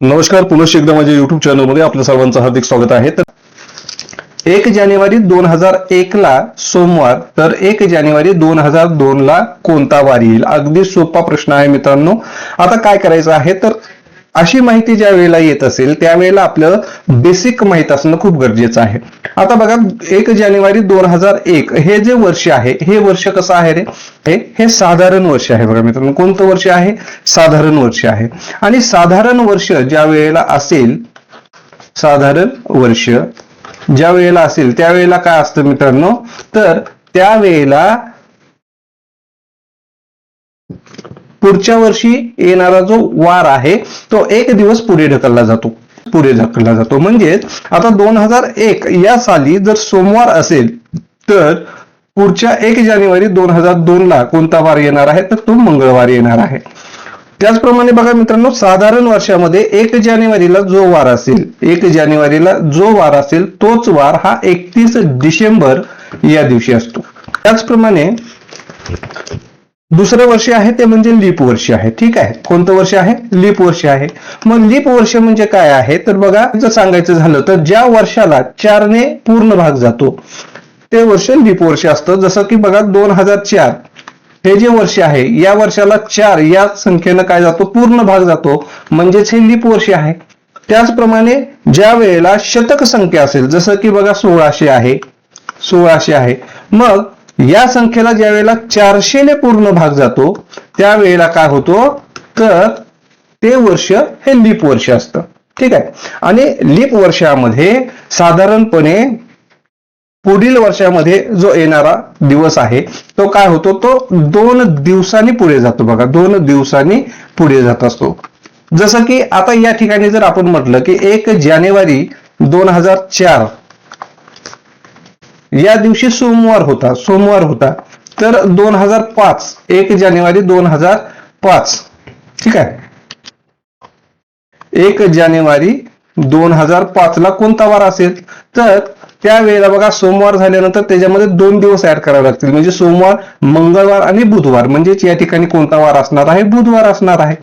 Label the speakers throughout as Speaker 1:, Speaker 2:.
Speaker 1: नमस्कार पुनश्च एकदा माझ्या युट्यूब चॅनलमध्ये आपल्या सर्वांचं हार्दिक स्वागत आहे. तर एक जानेवारी दोन हजार एक ला सोमवार तर एक जानेवारी दोन हजार दोन ला कोणता वार येईल? अगदी सोपा प्रश्न आहे मित्रांनो. आता काय करायचं आहे? तर अशी माहिती ज्या वेळेला येत असेल त्यावेळेला आपलं बेसिक माहीत असणं खूप गरजेचं आहे. आता बघा एक जानेवारी दोन हजार एक हे जे वर्ष आहे हे वर्ष कसं आहे रे? हे हे साधारण वर्ष आहे बघा मित्रांनो. कोणतं वर्ष आहे? साधारण वर्ष आहे. आणि साधारण वर्ष ज्या वेळेला असेल साधारण वर्ष ज्या वेळेला असेल त्यावेळेला काय असतं मित्रांनो? तर त्यावेळेला पुढच्या वर्षी येणारा जो वार आहे तो एक दिवस पुढे ढकलला जातो. पुढे ढकलला जातो. म्हणजेच आता दोन हजार एक या साली जर सोमवार असेल तर पुढच्या एक जानेवारी दोन हजार दोन ला कोणता वार येणार आहे? तर तो मंगळवार येणार आहे. त्याचप्रमाणे बघा मित्रांनो साधारण वर्षामध्ये एक जानेवारीला जो वार असेल एक जानेवारीला जो वार असेल तोच वार हा एकतीस डिसेंबर या दिवशी असतो. त्याचप्रमाणे दुसरं वर्ष आहे ते म्हणजे लीप वर्ष आहे. ठीक आहे? कोणतं वर्ष आहे? लीप वर्ष आहे. मग लीप वर्ष म्हणजे काय आहे? तर बघा जर सांगायचं झालं तर ज्या वर्षाला चारने पूर्ण भाग जातो ते वर्ष लीप वर्ष असतं. जसं की बघा दोन हजार चार. हे जे वर्ष आहे या वर्षाला चार या संख्येनं काय जातो? पूर्ण भाग जातो. म्हणजेच हे लीप वर्ष आहे. त्याचप्रमाणे ज्या वेळेला शतक संख्या असेल जसं की बघा सोळाशे आहे. सोळाशे आहे. मग या संख्येला ज्या वेळेला चारशेने पूर्ण भाग जातो त्यावेळेला काय होतो? तर ते वर्ष हे लीप वर्ष असतं. ठीक आहे? आणि लीप वर्षामध्ये साधारणपणे पुढील वर्षामध्ये जो येणारा दिवस आहे तो काय होतो? तो दोन दिवसांनी पुढे जातो बघा. दोन दिवसांनी पुढे जात असतो. जसं की आता या ठिकाणी जर आपण म्हटलं की एक जानेवारी दोन हजार चार या दिवशी सोमवार होता सोमवार होता. तर दोन हजार पाच एक जानेवारी दोन हजार पाच. ठीक आहे? एक जानेवारी दोन हजार पाच ला कोणता वार असेल? तर त्यावेळेला बघा सोमवार झाल्यानंतर त्याच्यामध्ये दोन दिवस ऍड करावे लागतील. म्हणजे सोमवार मंगळवार आणि बुधवार. म्हणजेच या ठिकाणी कोणता वार असणार आहे? बुधवार असणार आहे.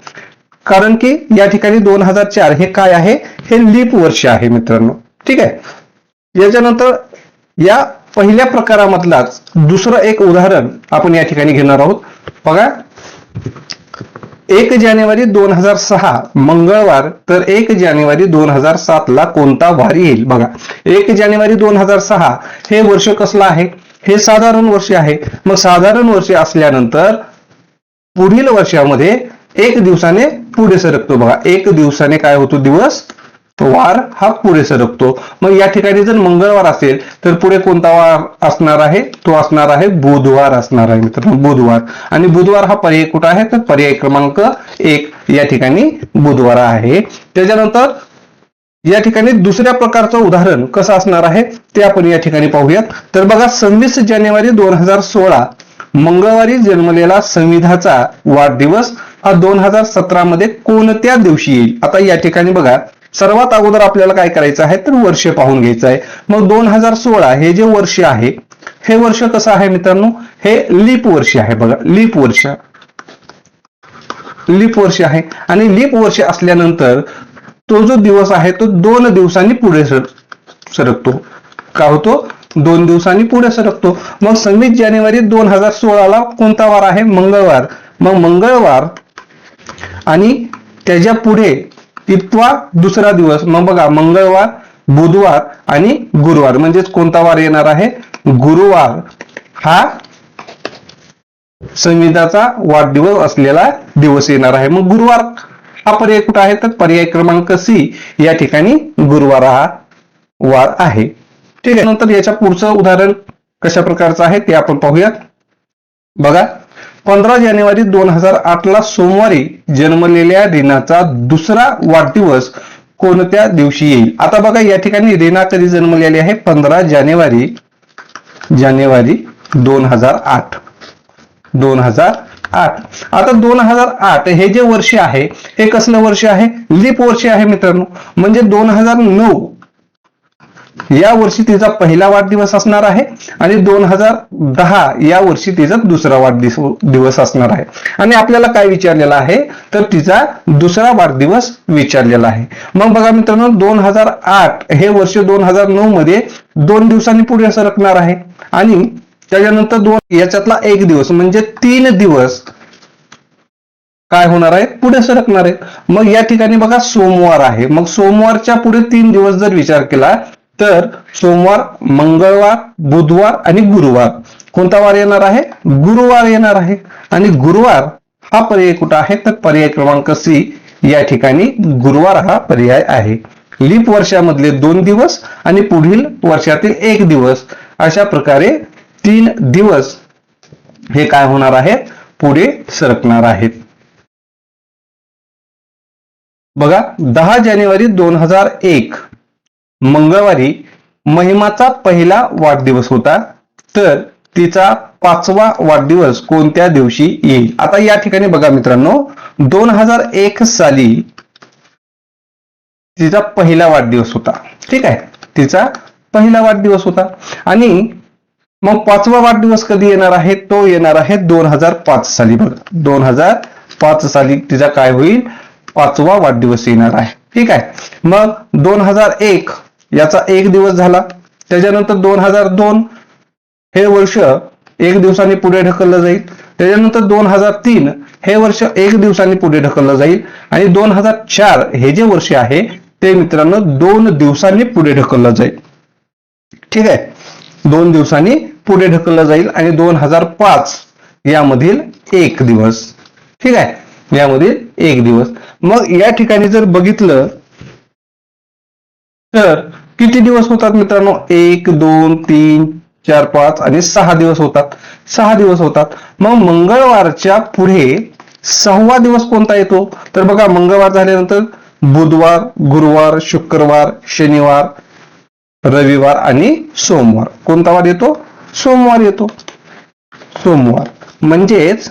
Speaker 1: कारण की या ठिकाणी दोन हजार चार हे काय आहे? हे लीप वर्ष आहे मित्रांनो. ठीक आहे? याच्यानंतर या पहिल्या प्रकारामधलाच दुसरं एक उदाहरण आपण या ठिकाणी घेणार आहोत. बघा एक जानेवारी दोन हजार सहा मंगळवार तर एक जानेवारी दोन हजार सात ला कोणता वार येईल? बघा एक जानेवारी दोन हजार सहा हे वर्ष कसलं आहे? हे साधारण वर्ष आहे. मग साधारण वर्ष असल्यानंतर पुढील वर्षामध्ये एक दिवसाने पुढे सरकतो. बघा एक दिवसाने काय होतो दिवस? वार हा पुढे सरकतो मग या ठिकाणी जर मंगळवार असेल तर पुढे कोणता वार असणार आहे? तो असणार आहे बुधवार असणार आहे मित्रांनो बुधवार. आणि बुधवार हा पर्याय कुठं आहे? तर पर्याय क्रमांक एक या ठिकाणी बुधवार आहे. त्याच्यानंतर या ठिकाणी दुसऱ्या प्रकारचं उदाहरण कसं असणार आहे? ते आपण या ठिकाणी पाहूयात. तर बघा सव्वीस जानेवारी दोन हजार सोळा मंगळवारी जन्मलेला संविधाचा वाढदिवस हा दोन हजार सतरा मध्ये कोणत्या दिवशी येईल? आता या ठिकाणी बघा सर्वात अगोदर आपल्याला काय करायचं आहे? तर वर्ष पाहून घ्यायचं आहे. मग दोन हजार सोळा हे जे वर्ष आहे हे वर्ष कसं आहे मित्रांनो? हे लीप वर्ष आहे बघा. लीप वर्ष. लीप वर्ष आहे. आणि लीप वर्ष असल्यानंतर तो जो दिवस आहे तो दोन दिवसांनी पुढे सर सरकतो. का होतो? दोन दिवसांनी पुढे सरकतो. मग सव्वीस जानेवारी दोन हजार सोळाला कोणता वार आहे? मंगळवार. मग मंगळवार आणि त्याच्या पुढे तिथवा दुसरा दिवस. मग बघा मंगळवार बुधवार आणि गुरुवार. म्हणजेच कोणता वार येणार आहे? गुरुवार. हा संविधाचा वाढदिवस असलेला दिवस येणार आहे. मग गुरुवार हा पर्याय कुठं आहे? तर पर्याय क्रमांक सी या ठिकाणी गुरुवार हा वार आहे. ठीक आहे. नंतर याच्या पुढचं उदाहरण कशा प्रकारचं आहे ते आपण पाहूयात. बघा. पंधरा जानेवारी दोन हजार आठला सोमवारी जन्मलेल्या रीनाचा दुसरा वाढदिवस कोणत्या दिवशी येईल? आता बघा या ठिकाणी रीना कधी जन्मलेली आहे? पंधरा जानेवारी जानेवारी दोन हजार आठ. दोन हजार आठ. आता दोन हजार आठ हे जे वर्ष आहे हे कसलं वर्ष आहे? लीप वर्ष आहे मित्रांनो. म्हणजे दोन हजार नऊ या वर्षी तिचा पहिला वाढदिवस असणार आहे आणि दोन हजार दहा या वर्षी तिचा दुसरा वाढदिवस दिवस असणार आहे. आणि आपल्याला काय विचारलेलं आहे? तर तिचा दुसरा वाढदिवस विचारलेला आहे. मग बघा मित्रांनो दोन हजार आठ हे वर्ष दोन हजार नऊ मध्ये दोन दिवसांनी पुढे सरकणार आहे. आणि त्याच्यानंतर दोन याच्यातला एक दिवस म्हणजे तीन दिवस काय होणार आहे पुढे सरकणार आहे मग या ठिकाणी बघा सोमवार आहे. मग सोमवारच्या पुढे तीन दिवस जर विचार केला तर सोमवार मंगळवार बुधवार आणि गुरुवार. कोणता वार येणार आहे? गुरुवार येणार आहे. आणि गुरुवार हा पर्याय कुठं आहे? तर पर्याय क्रमांक सी या ठिकाणी गुरुवार हा पर्याय आहे. लीप वर्षामधले दोन दिवस आणि पुढील वर्षातील एक दिवस. अशा प्रकारे तीन दिवस हे काय होणार आहेत? पुढे सरकणार आहेत. बघा दहा जानेवारी दोन हजार एक. मंगळवारी महिमाचा पहिला वाढदिवस होता तर तिचा पाचवा वाढदिवस कोणत्या दिवशी येईल? आता या ठिकाणी बघा मित्रांनो दोन हजार एक साली तिचा पहिला वाढदिवस होता. ठीक आहे? तिचा पहिला वाढदिवस होता. आणि मग पाचवा वाढदिवस कधी येणार आहे? तो येणार आहे दोन हजार पाच साली. बघा दोन हजार पाच साली तिचा काय होईल? पाचवा वाढदिवस येणार आहे. ठीक आहे? मग दोन हजार एक याचा एक दिवस झाला. त्याच्यानंतर दोन हजार दोन हे वर्ष एक दिवसांनी पुढे ढकललं जाईल. त्याच्यानंतर दोन हजार तीन हे वर्ष एक दिवसांनी पुढे ढकललं जाईल. आणि दोन हजार चार हे जे वर्ष आहे ते मित्रांनो दोन दिवसांनी पुढे ढकललं जाईल. ठीक आहे? दोन दिवसांनी पुढे ढकललं जाईल आणि दोन हजार पाच यामधील एक दिवस. ठीक आहे? यामधील एक दिवस. मग या ठिकाणी जर बघितलं तर किती दिवस होतात मित्रांनो? एक दोन तीन चार पाच आणि सहा दिवस होतात. सहा दिवस होतात. मग मंगळवारच्या पुढे सहावा दिवस कोणता येतो? तर बघा मंगळवार झाल्यानंतर बुधवार गुरुवार शुक्रवार शनिवार रविवार आणि सोमवार. कोणता वार येतो? सोमवार येतो. सोमवार. म्हणजेच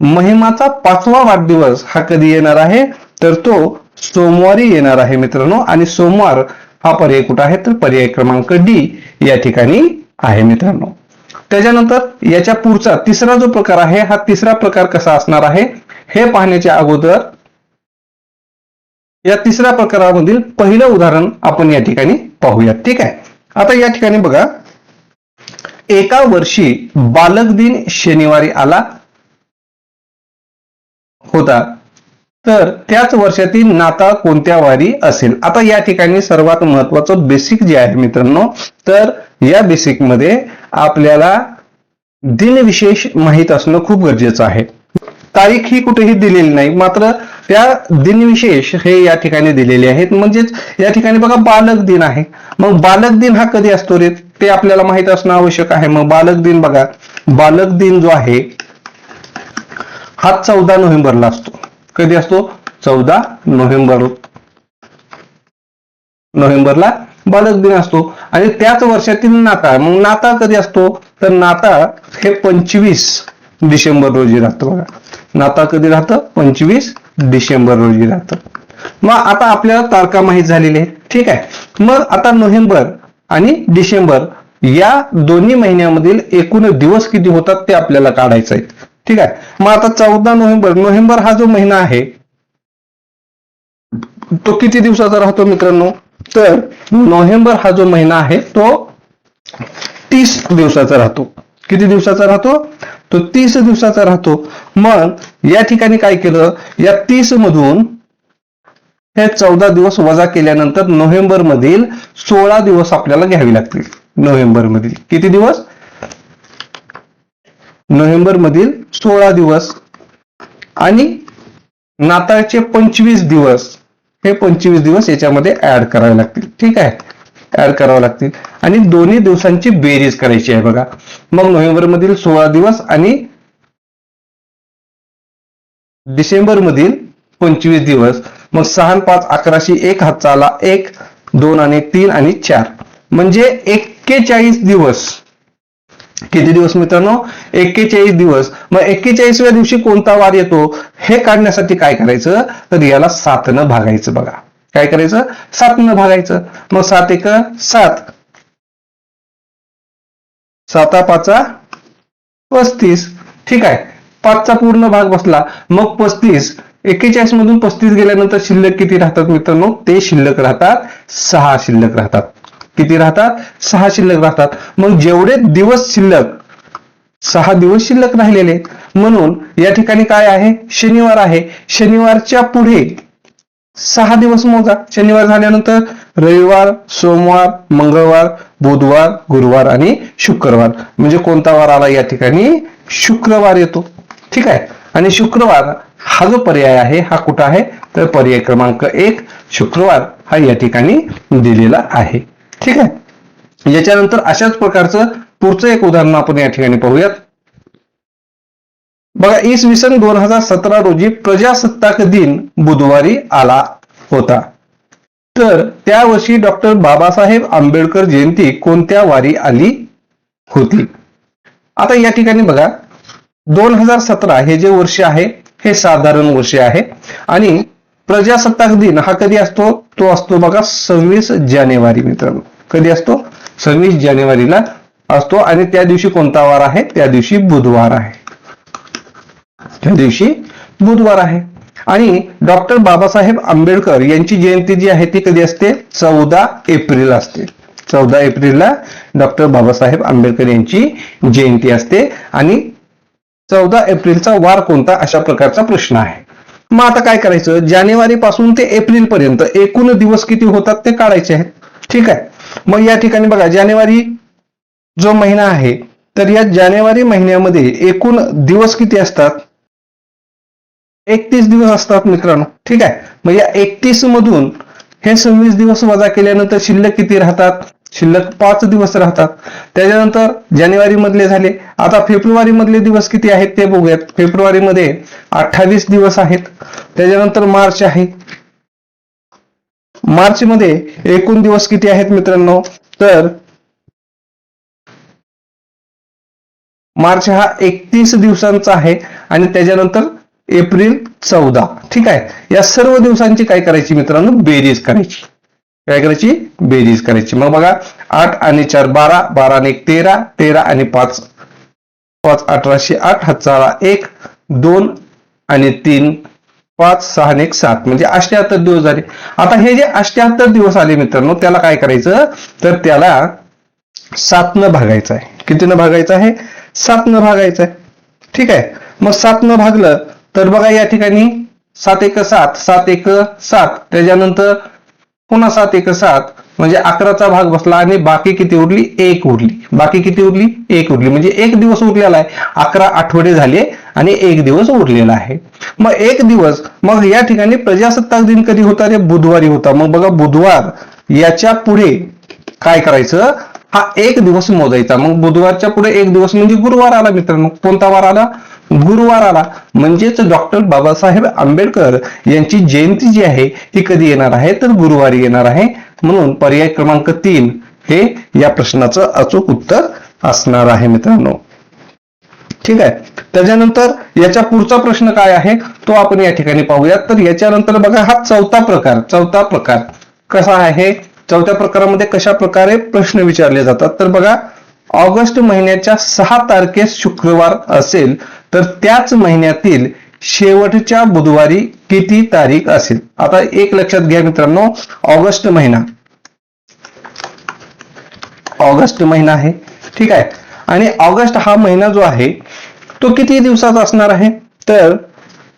Speaker 1: महिमाचा पाचवा वाढदिवस हा कधी येणार आहे? तर तो सोमवारी येणार आहे मित्रांनो. आणि सोमवार हा पर्याय कुठं आहे? तर पर्याय क्रमांक डी या ठिकाणी आहे मित्रांनो. त्याच्यानंतर याच्या पुढचा तिसरा जो प्रकार आहे हा तिसरा प्रकार कसा असणार आहे? हे पाहण्याच्या अगोदर या तिसऱ्या प्रकारामधील पहिलं उदाहरण आपण या ठिकाणी पाहूयात. ठीक आहे? आता या ठिकाणी बघा. एका वर्षी बालक दिन शनिवारी आला होता. तर त्याच वर्षातील नाताळ कोणत्या वारी असेल? आता या ठिकाणी सर्वात महत्वाचं बेसिक जे आहे मित्रांनो तर या बेसिकमध्ये आपल्याला दिनविशेष माहीत असणं खूप गरजेचं आहे. तारीख ही कुठेही दिलेली नाही मात्र त्या दिनविशेष हे या ठिकाणी दिलेले आहेत. म्हणजेच या ठिकाणी बघा बालक दिन आहे. मग बालक दिन हा कधी असतो रे? ते आपल्याला माहीत असणं आवश्यक आहे. मग बालक दिन बघा बालक दिन जो आहे हा चौदा नोव्हेंबरला असतो. कधी असतो? चौदा नोव्हेंबर. नोव्हेंबरला बालक दिन असतो. आणि त्याच वर्षातील नाताळ मग नाताळ कधी असतो? तर नाताळ हे पंचवीस डिसेंबर रोजी राहतं बघा. नाताळ कधी राहतं? पंचवीस डिसेंबर रोजी राहतं. मग आता आपल्याला तारखा माहीत झालेली आहे ठीक आहे. मग आता नोव्हेंबर आणि डिसेंबर या दोन्ही महिन्यामधील एकूण दिवस किती होतात ते आपल्याला काढायचं आहे. ठीक आहे. मग आता चौदा नोव्हेंबर नोव्हेंबर हा जो महिना आहे तो किती दिवसाचा राहतो मित्रांनो? तर नोव्हेंबर हा जो महिना आहे तो तीस दिवसाचा राहतो. किती दिवसाचा राहतो? तो तीस दिवसाचा राहतो. मग या ठिकाणी काय केलं? या तीस मधून हे चौदा दिवस वजा केल्यानंतर नोव्हेंबर मधील सोळा दिवस आपल्याला घ्यावी लागतील. नोव्हेंबर मधील. किती दिवस? नोव्हेंबर मधील सोळा दिवस आणि नाताळचे पंचवीस दिवस. हे पंचवीस दिवस याच्यामध्ये ऍड करावे लागतील. ठीक आहे? ऍड करावे लागतील. आणि दोन्ही दिवसांची बेरीज करायची आहे बघा. मग नोव्हेंबर मधील सोळा दिवस आणि डिसेंबर मधील पंचवीस दिवस. मग सहा पाच अकराशे एक हात चाला एक दोन आणि तीन आणि चार. म्हणजे एक्केचाळीस दिवस. किती दिवस मित्रांनो? एक्केचाळीस दिवस. मग एक्केचाळीसव्या दिवशी कोणता वार येतो? हे काढण्यासाठी काय करायचं? तर याला सातनं भागायचं बघा. काय करायचं? सातनं भागायचं. मग सात एक सात. साता पाचा पस्तीस. ठीक आहे. पाचचा पूर्ण भाग बसला. मग पस्तीस. एक्केचाळीस मधून पस्तीस गेल्यानंतर शिल्लक किती राहतात मित्रांनो? ते शिल्लक राहतात. सहा शिल्लक राहतात. किती राहतात? सहा शिल्लक राहतात. मग जेवढे दिवस शिल्लक सहा दिवस शिल्लक राहिलेले म्हणून या ठिकाणी काय आहे? शनिवार आहे. शनिवारच्या पुढे सहा दिवस मोजा. शनिवार झाल्यानंतर रविवार सोमवार मंगळवार बुधवार गुरुवार आणि शुक्रवार. म्हणजे कोणता वार आला? या ठिकाणी शुक्रवार येतो. ठीक आहे? आणि शुक्रवार हा जो पर्याय आहे हा कुठं आहे? तर पर्याय क्रमांक एक शुक्रवार हा या ठिकाणी दिलेला आहे. ठीक आहे? याच्यानंतर अशाच प्रकारचं पुढचं एक उदाहरण आपण या ठिकाणी पाहूयात. बघा इसवी सन दोन हजार सतरा रोजी प्रजासत्ताक दिन बुधवारी आला होता. तर त्या वर्षी डॉक्टर बाबासाहेब आंबेडकर जयंती कोणत्या वारी आली होती? आता या ठिकाणी बघा दोन हजार सतरा हे जे वर्ष आहे हे साधारण वर्ष आहे. आणि प्रजासत्ताक दिन हा कधी असतो? तो असतो बघा सव्वीस जानेवारी मित्रांनो. कधी असतो? सव्वीस जानेवारीला असतो आणि त्या दिवशी कोणता वार आहे? त्या दिवशी बुधवार आहे. त्या दिवशी बुधवार आहे. आणि डॉक्टर बाबासाहेब आंबेडकर यांची जयंती जी आहे ती कधी असते? चौदा एप्रिल असते. चौदा एप्रिलला डॉक्टर बाबासाहेब आंबेडकर यांची जयंती असते. आणि चौदा एप्रिलचा वार कोणता? अशा प्रकारचा प्रश्न आहे. मग आता काय करायचं? जानेवारी पासून ते एप्रिल पर्यंत एकूण दिवस किती होतात ते काढायचे आहेत? ठीक आहे. मग या ठिकाणी बघा जानेवारी जो महिना आहे तर या जानेवारी महिन्यामध्ये एकूण दिवस किती असतात? एकतीस दिवस असतात मित्रांनो. ठीक आहे? मग या एकतीस मधून हे सव्वीस दिवस वजा केल्यानंतर शिल्लक किती राहतात? शिल्लक पाच दिवस राहतात. त्याच्यानंतर जानेवारी मधले झाले. आता फेब्रुवारी मधले दिवस किती आहेत ते बघूयात. फेब्रुवारी मध्ये अठ्ठावीस दिवस आहेत. त्याच्यानंतर मार्च आहे. मार्च मध्ये एकूण दिवस किती आहेत मित्रांनो? तर मार्च हा एकतीस दिवसांचा आहे आणि त्याच्यानंतर एप्रिल चौदा. ठीक आहे? या सर्व दिवसांची काय करायची मित्रांनो? बेरीज करायची. काय करायची? बेरीज करायची. मग बघा आठ आणि चार बारा बारा आणि एक तेरा तेरा आणि पाच पाच अठराशे आठ हजार एक दोन आणि तीन पाच सहा एक सात. म्हणजे अष्ट्याहत्तर दिवस झाले. आता हे जे अष्ट्याहत्तर दिवस आले मित्रांनो त्याला काय करायचं? तर त्याला सातनं भागायचं आहे. कितीनं भागायचं आहे? सातनं भागायचं आहे. ठीक आहे? मग सातनं भागलं तर बघा या ठिकाणी सात एक सात सात एक सात. त्याच्यानंतर पुन्हा सात एक सात. म्हणजे अकराचा भाग बसला आणि बाकी किती उरली? एक उरली. बाकी किती उरली? एक उरली. म्हणजे एक दिवस उरलेला आहे. अकरा आठवडे झाले आणि एक दिवस उरलेला आहे. मग एक दिवस मग या ठिकाणी प्रजासत्ताक दिन कधी होता? रे बुधवारी होता. मग बघा बुधवार याच्यापुढे काय करायचं? हा एक दिवस मोजायचा. मग बुधवारच्या पुढे एक दिवस म्हणजे गुरुवार आला मित्रांनो. कोणता वार आला? गुरुवार आला. म्हणजेच डॉक्टर बाबासाहेब आंबेडकर यांची जयंती जी आहे ती कधी येणार आहे? तर गुरुवारी येणार आहे. म्हणून पर्याय क्रमांक तीन हे या प्रश्नाचं अचूक उत्तर असणार आहे मित्रांनो. ठीक आहे? त्याच्यानंतर याच्या पुढचा प्रश्न काय आहे? तो आपण या ठिकाणी पाहूयात. तर याच्यानंतर बघा हा चौथा प्रकार चौथा प्रकार कसा आहे? चौथ्या प्रकारामध्ये कशा प्रकारे प्रश्न विचारले जातात? तर बघा ऑगस्ट महिन्याच्या सहा तारखेस शुक्रवार असेल तर त्याच महिन्यातील शेवटच्या बुधवारी किती तारीख असेल? आता एक लक्षात घ्या मित्रांनो ऑगस्ट महिना. ऑगस्ट महिना आहे ठीक आहे. आणि ऑगस्ट हा महिना जो आहे तो किती दिवसाचा असणार आहे? तर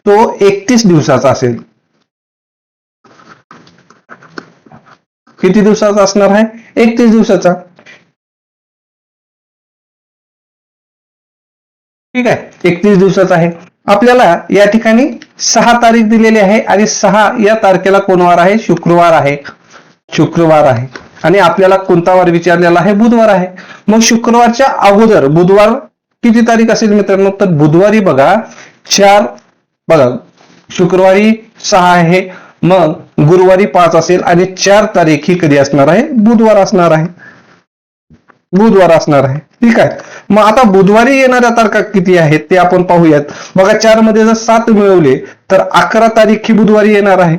Speaker 1: तो एकतीस दिवसाचा असेल. किती दिवसाचा असणार आहे? एकतीस दिवसाचा. ठीक आहे एकतीस दिवसाचा आहे. आपल्याला या ठिकाणी सहा तारीख दिलेली आहे आणि सहा या तारखेला कोण वार आहे? शुक्रवार आहे. शुक्रवार आहे. आणि आपल्याला कोणता वार विचारलेला आहे? बुधवार आहे. मग शुक्रवारच्या अगोदर बुधवार किती तारीख असेल मित्रांनो? तर बुधवारी बघा चार बघा शुक्रवारी सहा आहे. मग गुरुवारी पाच असेल आणि चार तारीख ही कधी असणार आहे? बुधवार असणार आहे. बुधवार असणार आहे. ठीक आहे. मग आता बुधवारी येणाऱ्या तारखा किती आहेत ते आपण पाहूयात. बघा चारमध्ये जर सात मिळवले तर अकरा तारीख ही बुधवारी येणार आहे.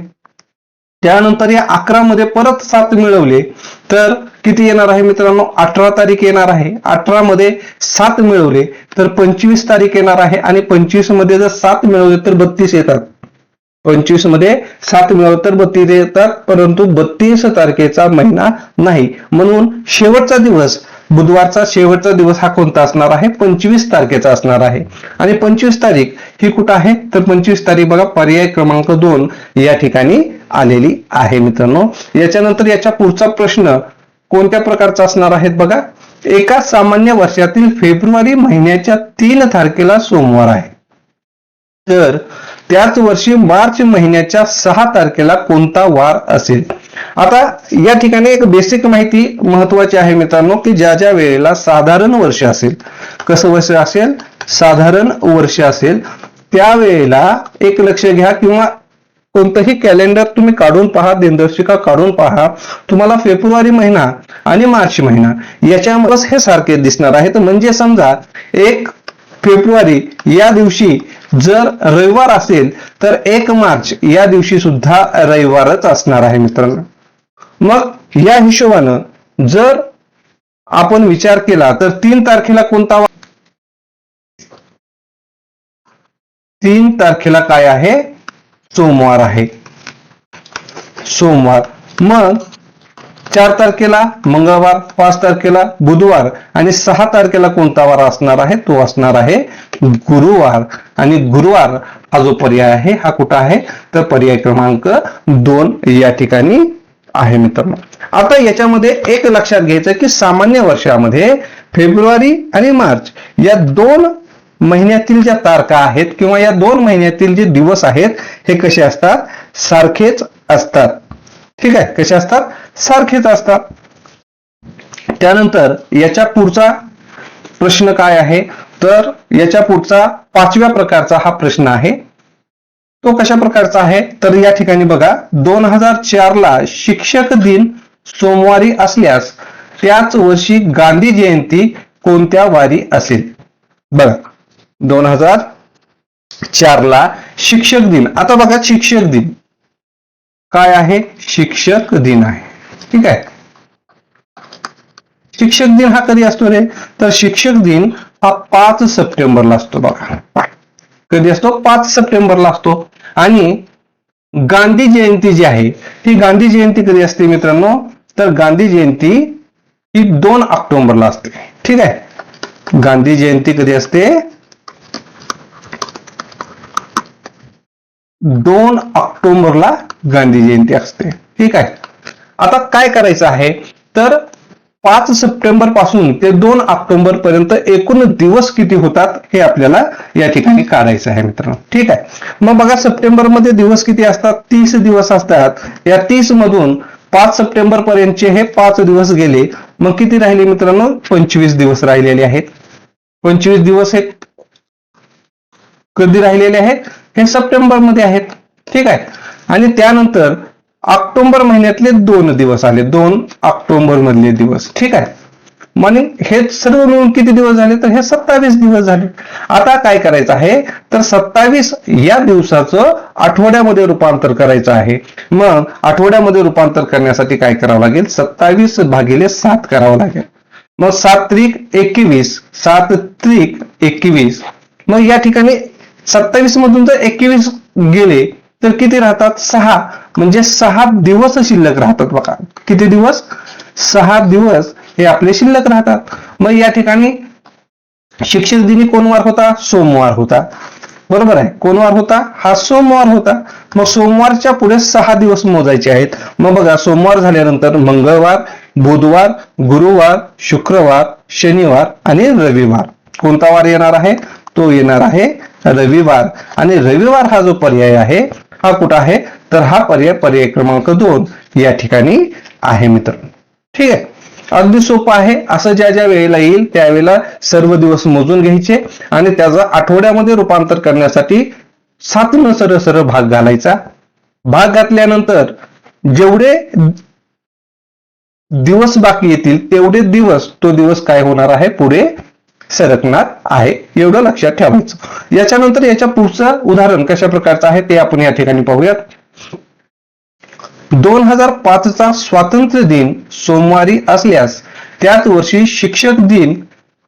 Speaker 1: त्यानंतर या अकरा मध्ये परत सात मिळवले तर किती येणार आहे मित्रांनो? अठरा तारीख येणार आहे. अठरा मध्ये सात मिळवले तर पंचवीस तारीख येणार आहे आणि पंचवीसमध्ये जर सात मिळवले तर बत्तीस येतात. पंचवीसमध्ये सात मिळवले तर बत्तीस येतात परंतु बत्तीस तारखेचा महिना नाही. म्हणून शेवटचा दिवस बुधवारचा शेवटचा दिवस हा कोणता असणार आहे? पंचवीस तारखेचा असणार आहे. आणि पंचवीस तारीख ही कुठं आहे? तर पंचवीस तारीख बघा पर्याय क्रमांक दोन या ठिकाणी आलेली आहे मित्रांनो. याच्यानंतर याच्या पुढचा प्रश्न कोणत्या प्रकारचा असणार आहेत बघा? एका सामान्य वर्षातील फेब्रुवारी महिन्याच्या तीन तारखेला सोमवार आहे. तर त्याच वर्षी मार्च महिन्याच्या सहा तारखेला कोणता वार असेल? आता या ठिकाणी एक बेसिक माहिती महत्वाची आहे मित्रांनो की ज्या ज्या वेळेला साधारण वर्ष असेल कसं वर्ष असेल? साधारण वर्ष असेल. त्यावेळेला एक लक्ष घ्या किंवा कोणतंही कॅलेंडर तुम्ही काढून पहा दिनदर्शिका काढून पहा. तुम्हाला फेब्रुवारी महिना आणि मार्च महिना याच्यामध्येच हे सारखे दिसणार आहे तर म्हणजे समजा एक फेब्रुवारी या दिवशी जर रविवार असेल तर एक मार्च या दिवशी सुद्धा रविवारच असणार आहे मित्रांनो. मग या हिशोबानं जर आपण विचार केला तर तीन तारखेला कोणता तीन तारखेला काय आहे? सोमवार आहे. सोमवार. मग चार तारखेला मंगळवार पाच तारखेला बुधवार आणि सहा तारखेला कोणता वार असणार आहे? तो असणार आहे गुरुवार. आणि गुरुवार हा जो पर्याय आहे हा कुठं आहे? तर पर्याय क्रमांक दोन या ठिकाणी आहे मित्रांनो. आता याच्यामध्ये एक लक्षात घ्यायचं की सामान्य वर्षामध्ये फेब्रुवारी आणि मार्च या दोन महिन्यातील ज्या तारखा आहेत किंवा या दोन महिन्यातील जे दिवस आहेत हे कसे असतात? सारखेच असतात. ठीक आहे? कसे असतात? सारखेच असतात. त्यानंतर याच्या पुढचा प्रश्न काय आहे? तर याच्या पुढचा पाचव्या प्रकारचा हा प्रश्न आहे. तो कशा प्रकारचा आहे? तर या ठिकाणी बघा दोन हजार चार ला शिक्षक दिन सोमवारी असल्यास त्याच वर्षी गांधी जयंती कोणत्या वारी असेल? बघा दोन हजार चार ला शिक्षक दिन. आता बघा शिक्षक दिन. काय आहे? शिक्षक दिन आहे. ठीक आहे? शिक्षक दिन हा कधी असतो रे? तर शिक्षक दिन हा पाच सप्टेंबरला असतो बघा. कधी असतो? पाच सप्टेंबरला असतो. आणि गांधी जयंती जी आहे ती गांधी जयंती कधी असते मित्रांनो? तर गांधी जयंती ही दोन ऑक्टोबरला असते. ठीक आहे? गांधी जयंती कधी असते? दोन ऑक्टोबरला गांधी जयंती असते. ठीक आहे? आता काय करायचं आहे? तर पाच सप्टेंबरपासून ते दोन ऑक्टोबर पर्यंत एकूण दिवस किती होतात हे आपल्याला या ठिकाणी काढायचं आहे मित्रांनो. ठीक आहे? मग बघा सप्टेंबरमध्ये दिवस किती असतात? तीस दिवस असतात. या तीस मधून पाच सप्टेंबर पर्यंतचे हे पाच दिवस गेले. मग किती राहिले मित्रांनो? पंचवीस दिवस राहिलेले आहेत. पंचवीस दिवस हे कधी राहिलेले आहेत? हे सप्टेंबरमध्ये आहेत. ठीक आहे? आणि त्यानंतर ऑक्टोबर महिन्यातले दोन दिवस आले. दोन ऑक्टोबर मधले दिवस. ठीक आहे? म्हणजे हे सर्व मिळून किती दिवस झाले? तर हे सत्तावीस दिवस झाले. आता काय करायचं आहे? तर सत्तावीस या दिवसाचं आठवड्यामध्ये रूपांतर करायचं आहे. मग आठवड्यामध्ये रूपांतर करण्यासाठी काय करावं लागेल? सत्तावीस भागिले सात करावं लागेल. मग सात त्रिक एकवीस सात त्रिक एकवीस. मग या ठिकाणी सत्तावीस मधून जर एकवीस गेले तर किती राहतात? सहा. म्हणजे सहा दिवस शिल्लक राहतात बघा. किती दिवस? सहा दिवस हे आपले शिल्लक राहतात. मग या ठिकाणी शिक्षक दिनी कोण वार होता? सोमवार होता. बरोबर आहे. कोण वार होता? हा सोमवार होता. मग सोमवारच्या पुढे सहा दिवस मोजायचे आहेत. मग बघा सोमवार झाल्यानंतर मंगळवार बुधवार गुरुवार शुक्रवार शनिवार आणि रविवार. कोणता वार येणार आहे? तो येणार आहे रविवार. आणि रविवार हा जो पर्याय आहे हा कुठं आहे? तर हा पर्याय पर्याय क्रमांक दोन या ठिकाणी आहे मित्र. ठीक आहे? अगदी सोपं आहे. असं ज्या ज्या वेळेला येईल त्यावेळेला सर्व दिवस मोजून घ्यायचे आणि त्याचा आठवड्यामध्ये रूपांतर करण्यासाठी सातनं सरळ सरळ भाग घालायचा. भाग घातल्यानंतर जेवढे दिवस बाकी येतील तेवढे दिवस तो दिवस काय होणार आहे? पुढे सरकणार आहे एवढं लक्षात ठेवायचं. याच्यानंतर याच्या पुढचं उदाहरण कशा प्रकारचं आहे ते आपण या ठिकाणी पाहूयात. दोन हजार पाचचा स्वातंत्र्य दिन सोमवारी असल्यास त्याच वर्षी शिक्षक दिन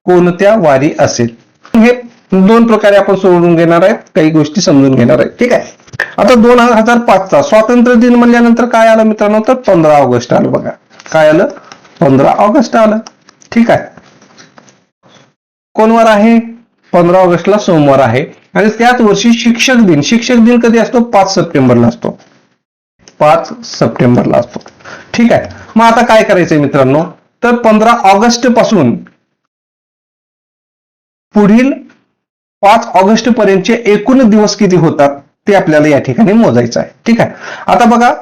Speaker 1: कोणत्या वारी असेल? हे दोन प्रकारे आपण सोडून घेणार आहेत काही गोष्टी समजून घेणार आहेत. ठीक आहे? आता दोन हजार पाचचा स्वातंत्र्य दिन म्हणल्यानंतर काय आलं मित्रांनो? तर पंधरा ऑगस्ट आलं बघा. काय आलं? पंधरा ऑगस्ट आलं. ठीक आहे? कोणवार आहे? पंधरा ऑगस्टला सोमवार आहे. आणि त्याच वर्षी शिक्षक दिन. शिक्षक दिन कधी असतो? पाच सप्टेंबरला असतो. पाच सप्टेंबरला असतो. ठीक आहे. मग आता काय करायचंय मित्रांनो? तर पंधरा ऑगस्टपासून पुढील पाच ऑगस्ट पर्यंतचे एकूण दिवस किती होतात? ते आपल्याला या ठिकाणी मोजायचं आहे. ठीक आहे. आता बघा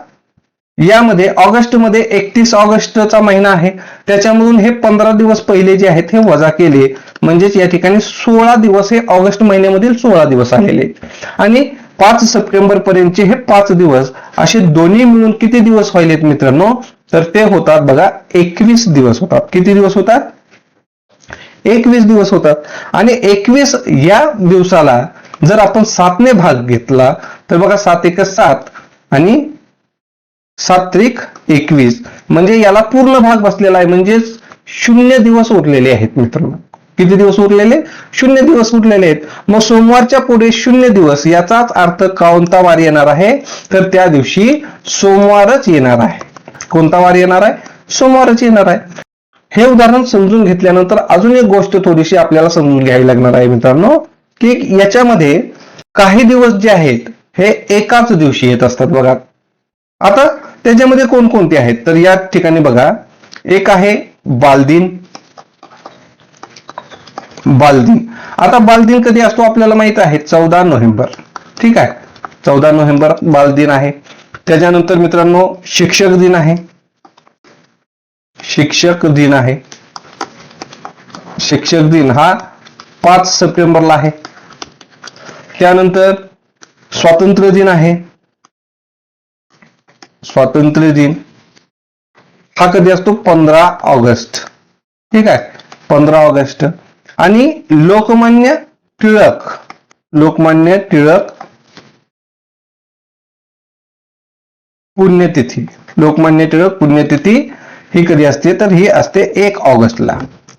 Speaker 1: यामध्ये ऑगस्टमध्ये एकतीस ऑगस्टचा महिना आहे. त्याच्यामधून हे पंधरा दिवस पहिले जे आहेत हे वजा केले. म्हणजेच या ठिकाणी सोळा दिवस हे ऑगस्ट महिन्यामधील सोळा दिवस आलेले आणि पाच सप्टेंबर पर्यंतचे हे पाच दिवस असे दोन्ही मिळून किती दिवस व्हायलेत मित्रांनो? तर ते होतात बघा एकवीस दिवस होतात. किती दिवस होतात? एकवीस दिवस होतात. आणि एकवीस या दिवसाला जर आपण सातने भाग घेतला तर बघा सात एक सात आणि सात्विक एकवीस. म्हणजे याला पूर्ण भाग बसलेला आहे. म्हणजेच शून्य दिवस उरलेले आहेत मित्रांनो. किती दिवस उरलेले? शून्य दिवस उरलेले आहेत. मग सोमवारच्या पुढे शून्य दिवस याचाच अर्थ कोणता वार येणार आहे. तर त्या दिवशी सोमवारच येणार आहे. कोणता वार येणार आहे? सोमवारच येणार आहे. हे उदाहरण समजून घेतल्यानंतर अजून एक गोष्ट थोडीशी आपल्याला समजून घ्यावी लागणार आहे मित्रांनो की याच्यामध्ये काही दिवस जे आहेत हे एकाच दिवशी येत असतात बघा. आता त्याच्यामध्ये कोणकोणते आहेत? तर या ठिकाणी बघा. एक आहे बालदिन. बालदिन. आता बालदिन कधी असतो आपल्याला माहीत आहे? चौदा नोव्हेंबर. ठीक आहे? चौदा नोव्हेंबर बालदिन आहे. त्याच्यानंतर मित्रांनो शिक्षक दिन आहे. शिक्षक दिन आहे. शिक्षक दिन हा पाच सप्टेंबरला आहे. त्यानंतर स्वातंत्र्य दिन आहे. स्वातंत्र्य दिन. हा कधी असतो? पंधरा ऑगस्ट. ठीक आहे? पंधरा ऑगस्ट. आणि लोकमान्य टिळक. लोकमान्य टिळक पुण्यतिथी. लोकमान्य टिळक पुण्यतिथी ही कधी असते? तर ही असते एक ऑगस्टला.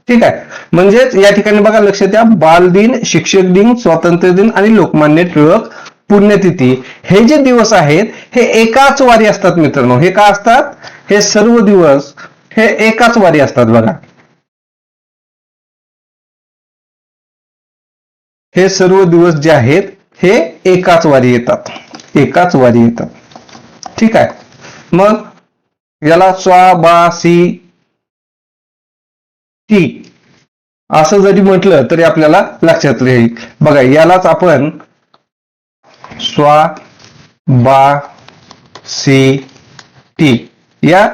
Speaker 1: ठीक आहे? म्हणजेच या ठिकाणी बघा लक्ष द्या. बालदिन शिक्षक दिन स्वातंत्र्य दिन आणि लोकमान्य टिळक पुण्यतिथी. हे जे दिवस आहेत हे एकाच वारी असतात मित्रांनो. हे का असतात? हे सर्व दिवस हे एकाच वारी असतात बघा. हे सर्व दिवस जे आहेत हे एकाच वारी येतात. एकाच वारी येतात. ठीक आहे. मग याला स्वा बा सी टी असं जरी म्हटलं तरी आपल्याला लक्षात राहील. बघा यालाच आपण स्वा बा सी टी या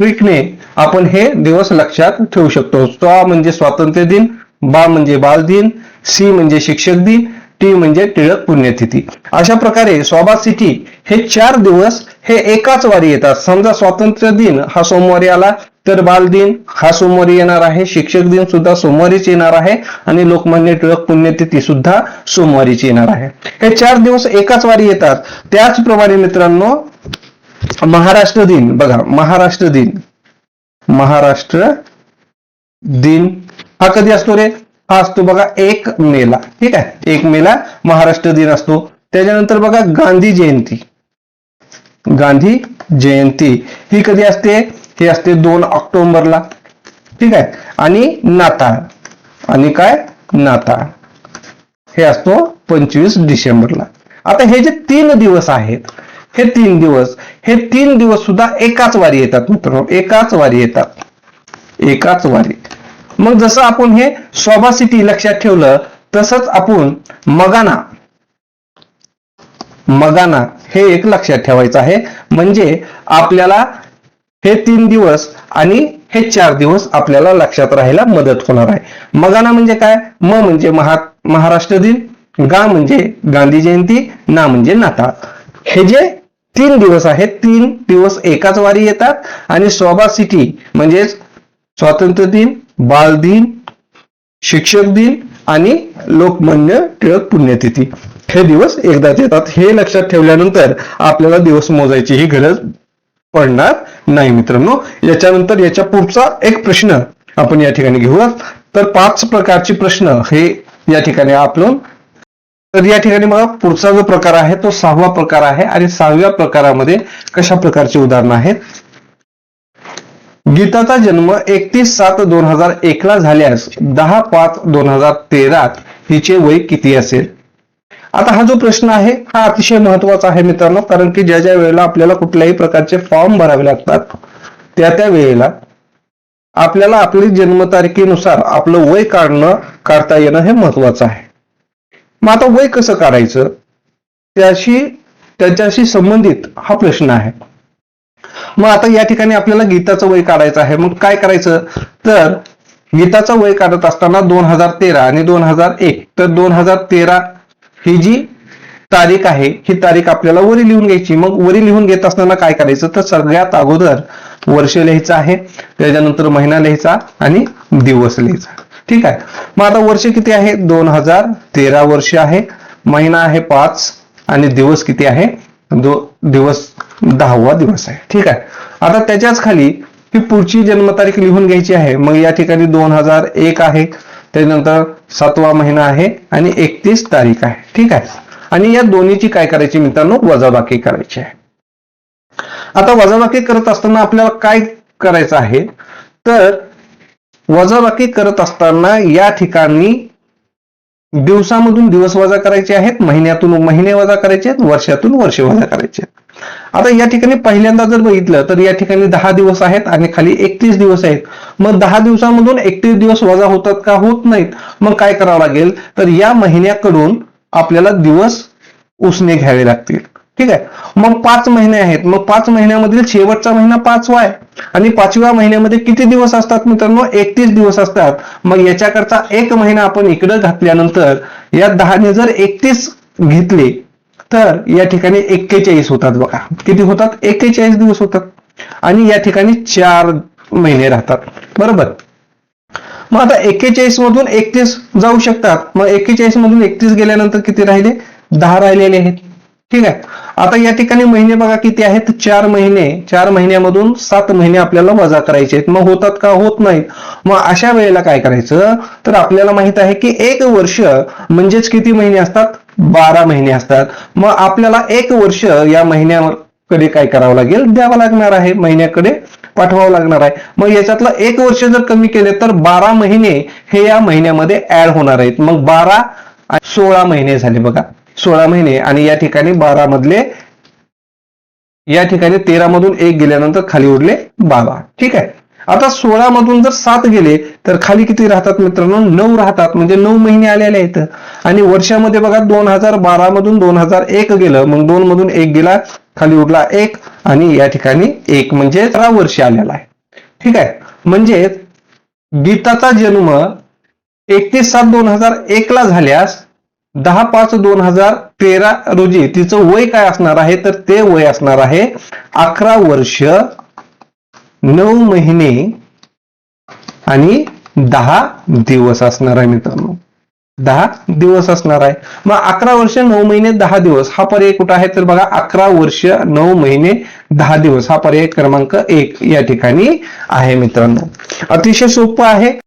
Speaker 1: ट्रिकने आपण हे दिवस लक्षात ठेवू शकतो. स्वा म्हणजे स्वातंत्र्य दिन बा म्हणजे बाल दिन सी म्हणजे शिक्षक दिन टी म्हणजे टिळक पुण्यतिथी. अशा प्रकारे स्वाबा सिटी हे चार दिवस हे एकाच वारी येतात. समजा स्वातंत्र्य दिन हा सोमवारी आला तर बालदिन हा सोमवारी येणार आहे. शिक्षक दिन सुद्धा सोमवारीच येणार आहे. आणि लोकमान्य टिळक पुण्यतिथी सुद्धा सोमवारीच येणार आहे. हे चार दिवस एकाच वारी येतात. त्याचप्रमाणे मित्रांनो महाराष्ट्र दिन बघा महाराष्ट्र दिन. महाराष्ट्र दिन हा कधी असतो रे? हा असतो बघा एक मेला. ठीक आहे? एक मेला महाराष्ट्र दिन असतो. त्याच्यानंतर बघा गांधी जयंती. गांधी जयंती ही कधी असते? ती असते दोन ऑक्टोबरला. ठीक आहे? आणि नाताळ. आणि काय? नाताळ. हे असतो पंचवीस डिसेंबरला. आता हे जे तीन दिवस आहेत हे तीन दिवस हे तीन दिवस सुद्धा एकाच वारी येतात मित्रांनो. एकाच वारी येतात. एकाच वारी. मग जसं आपण हे स्वभासिटी लक्षात ठेवलं तसंच आपण मगाना. मगाना हे एक लक्षात ठेवायचं आहे. म्हणजे आपल्याला हे तीन दिवस आणि हे चार दिवस आपल्याला लक्षात राहायला मदत होणार आहे. मगाना म्हणजे काय? म म्हणजे महा महाराष्ट्र दिन गा म्हणजे गांधी जयंती ना म्हणजे नाताळ. हे जे तीन दिवस आहेत तीन दिवस एकाच वारी येतात आणि स्वभा सिटी म्हणजेच स्वातंत्र्य दिन बाल दिन शिक्षक दिन आणि लोकमान्य टिळक पुण्यतिथी. हे दिवस एकदाच येतात. हे लक्षात ठेवल्यानंतर आपल्याला दिवस मोजायची ही गरज पडणार नाही मित्रांनो. याच्यानंतर याच्या पुढचा एक प्रश्न आपण या ठिकाणी घेऊयात. तर पाच प्रकारचे प्रश्न हे या ठिकाणी आपण तर या ठिकाणी बघा पुढचा जो प्रकार आहे तो सहावा प्रकार आहे आणि सहाव्या प्रकारामध्ये कशा प्रकारची उदाहरणं आहेत गीताचा जन्म एकतीस सात दोन हजार एक ला झाल्यास दहा पाच दोन हजार तेरात हिचे वय किती असेल? आता हा जो प्रश्न आहे हा अतिशय महत्त्वाचा आहे मित्रांनो कारण की ज्या ज्या वेळेला आपल्याला कुठल्याही प्रकारचे फॉर्म भरावे लागतात त्या त्या वेळेला आपल्याला आपली जन्मतारखेनुसार आपलं वय काढणं काढता येणं हे महत्वाचं आहे. मग आता वय कसं काढायचं? त्याशी त्याच्याशी संबंधित हा प्रश्न आहे. मग आता या ठिकाणी आपल्याला गीताचं वय काढायचं आहे. मग काय करायचं? तर गीताचं वय काढत असताना दोन हजार तेरा आणि दोन हजार एक. तर दोन हजार तेरा ही जी तारीख आहे ही तारीख आपल्याला वरी लिहून घ्यायची. मग वरी लिहून घेत असताना काय करायचं? तर सगळ्यात अगोदर वर्ष लिहायचं आहे त्याच्यानंतर महिना लिहायचा आणि दिवस लिहायचा. ठीक आहे? मग आता वर्ष किती आहे? दोन हजार तेरा वर्ष आहे. महिना आहे पाच आणि दिवस किती आहे? दो दिवस दहावा दिवस आहे. ठीक आहे? आता त्याच्याच खाली ही पुढची जन्मतारीख लिहून घ्यायची आहे. मग या ठिकाणी दोन हजार एक आहे. त्यानंतर सातवा महिना आहे आणि एकतीस तारीख आहे. ठीक आहे? आणि या दोन्हीची काय करायची मित्रांनो? वजाबाकी करायची आहे. आता वजाबाकी करत असताना आपल्याला काय करायचं आहे? तर वजाबाकी करत असताना या ठिकाणी दिवसामधून दिवस वजा करायचे आहेत महिन्यातून महिने वजा करायचे आहेत वर्षातून वर्ष वजा करायचे आहेत. आता या ठिकाणी पहिल्यांदा जर बघितलं तर या ठिकाणी दहा दिवस आहेत आणि खाली एकतीस दिवस आहेत. मग दहा दिवसामधून एकतीस दिवस वजा होतात का? होत नाहीत. मग काय करावं लागेल? तर या महिन्याकडून आपल्याला दिवस उसने घ्यावे लागतील. ठीक आहे? मग पाच महिने आहेत. मग पाच महिन्यामधील शेवटचा महिना पाचवा आहे. आणि पाचव्या महिन्यामध्ये किती दिवस असतात मित्रांनो? एकतीस दिवस असतात. मग याच्याकरता एक महिना आपण इकडे घातल्यानंतर या दहाने जर एकतीस घेतले तर या ठिकाणी एक्केचाळीस होतात बघा. किती होतात? एक्केचाळीस दिवस होतात. आणि या ठिकाणी चार महिने राहतात. बरोबर? मग आता एक्केचाळीस मधून एकतीस जाऊ शकतात. मग एक्केचाळीस मधून एकतीस गेल्यानंतर किती राहिले? दहा राहिलेले आहेत. ठीक आहे? आता या ठिकाणी महिने बघा किती आहेत? चार महिने. चार महिन्यामधून सात महिने आपल्याला वजा करायचे आहेत. मग होतात का? होत नाही. मग अशा वेळेला काय करायचं? तर आपल्याला माहीत आहे की एक वर्ष म्हणजेच किती महिने असतात? बारा महिने असतात. मग आपल्याला एक वर्ष या महिन्याकडे काय करावं लागेल? द्यावं लागणार आहे. महिन्याकडे पाठवावं लागणार आहे. मग याच्यातलं एक वर्ष जर कमी केले तर बारा महिने हे या महिन्यामध्ये ऍड होणार आहेत. मग बारा सोळा महिने झाले बघा. सोळा महिने आणि या ठिकाणी बारा मधले या ठिकाणी तेरा मधून एक गेल्यानंतर खाली उरले बारा. ठीक आहे? आता सोळा मधून जर सात गेले तर खाली किती राहतात मित्रांनो? नऊ राहतात म्हणजे नऊ महिने आलेले आहेत. आणि वर्षामध्ये बघा दोन हजार बारा मधून दोन हजार एक गेलं मग दोन मधून एक गेला खाली उरला एक आणि या ठिकाणी एक म्हणजे अठरा वर्ष आलेला आहे. ठीक आहे? म्हणजे गीताचा जन्म एकतीस सात दोन हजार एक ला झाल्यास दहा पाच दोन हजार तेरा रोजी तिचं वय काय असणार आहे? तर ते वय असणार आहे अकरा वर्ष नऊ महिने आणि दहा दिवस असणार आहे मित्रांनो. दहा दिवस असणार आहे. मग अकरा वर्ष नऊ महिने दहा दिवस हा पर्याय कुठं आहे? तर बघा अकरा वर्ष नऊ महिने दहा दिवस हा पर्याय क्रमांक एक या ठिकाणी आहे मित्रांनो. अतिशय सोपं आहे.